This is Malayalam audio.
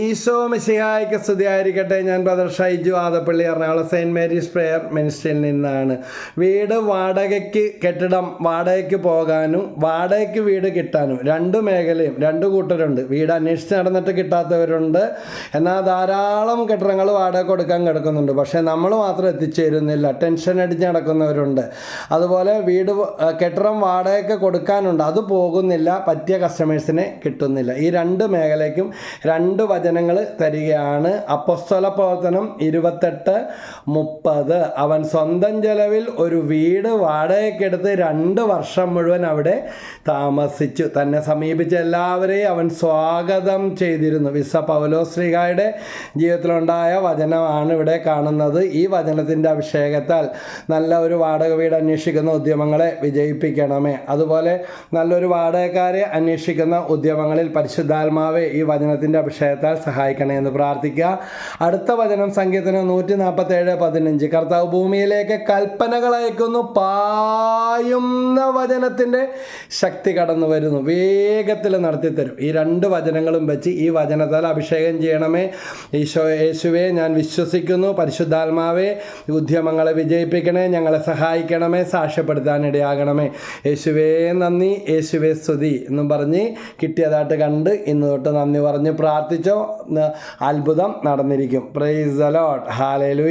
ഈശോ മിശിഹായ്ക്ക് സ്തുതിയായിരിക്കട്ടെ ഞാൻ brother Shaiju Adappally Ernakulam Saint Mary's prayer മിനിസ്ട്രിയിൽ നിന്നാണ്. വീട് വാടകയ്ക്ക് കെട്ടിടം വാടകയ്ക്ക് പോകാനും വാടകയ്ക്ക് വീട് കിട്ടാനും രണ്ട് മേഖലയും രണ്ട് കൂട്ടരുണ്ട്. വീട് അന്വേഷിച്ച് നടന്നിട്ട് കിട്ടാത്തവരുണ്ട്. എന്നാൽ ധാരാളം കെട്ടിടങ്ങൾ വാടക കൊടുക്കാൻ കിടക്കുന്നുണ്ട്. പക്ഷേ നമ്മൾ മാത്രം എത്തിച്ചേരുന്നില്ല. ടെൻഷൻ അടിച്ച് നടക്കുന്നവരുണ്ട്. അതുപോലെ വീട് കെട്ടിടം വാടകയ്ക്ക് കൊടുക്കാനുണ്ട്. അത് പോകുന്നില്ല. പറ്റിയ കസ്റ്റമേഴ്സിനെ കിട്ടുന്നില്ല. ഈ രണ്ട് മേഖലയ്ക്കും രണ്ട് വചനങ്ങൾ തരികയാണ്. അപ്പസ്തല പ്രവർത്തനം ഇരുപത്തെട്ട് മുപ്പത്. അവൻ സ്വന്തം ചെലവിൽ ഒരു വീട് വാടകയ്ക്കെടുത്ത് രണ്ട് വർഷം മുഴുവൻ അവിടെ താമസിച്ചു. തന്നെ സമീപിച്ച എല്ലാവരെയും അവൻ സ്വാഗതം ചെയ്തിരുന്നു. വിസ പൗലോശ്രീകായുടെ ജീവിതത്തിലുണ്ടായ വചനമാണ് ഇവിടെ കാണുന്നത്. ഈ വചനത്തിന്റെ അഭിഷേകത്താൽ നല്ല ഒരു വാടക വീട് അന്വേഷിക്കുന്ന ഉദ്യമങ്ങളെ വിജയിപ്പിക്കണമേ. അതുപോലെ നല്ലൊരു വാടകക്കാരെ അന്വേഷിക്കുന്ന ഉദ്യമങ്ങളിൽ പരിശുദ്ധാത്മാവെ ഈ വചനത്തിന്റെ അഭിഷേകത്താൽ സഹായിക്കണേ എന്ന് പ്രാർത്ഥിക്കുക. അടുത്ത വചനം സംഗീതത്തിന് നൂറ്റി നാൽപ്പത്തി ഏഴ് പതിനഞ്ച്. കർത്താവ് ഭൂമിയിലേക്ക് കൽപ്പനകൾ അയക്കുന്നു. പായുന്ന വചനത്തിന്റെ ശക്തി കടന്നു വരുന്നു. വേഗത്തിൽ നടത്തിത്തരും. ഈ രണ്ട് വചനങ്ങളും വെച്ച് ഈ വചനത്താൽ അഭിഷേകം ചെയ്യണമേ. ഈശോ യേശുവെ ഞാൻ വിശ്വസിക്കുന്നു. പരിശുദ്ധാത്മാവെ ഉദ്യമങ്ങളെ വിജയിപ്പിക്കണേ. ഞങ്ങളെ സഹായിക്കണമേ. സാക്ഷ്യപ്പെടുത്താനിടയാകണമേ. യേശുവേ നന്ദി. യേശുവേ സ്തുതി എന്നും പറഞ്ഞ് കിട്ടിയതായിട്ട് കണ്ട് ഇന്ന് തൊട്ട് നന്ദി പറഞ്ഞ് പ്രാർത്ഥിച്ചോ. അത്ഭുതം നടന്നിരിക്കും. Price allot ഹാലേലു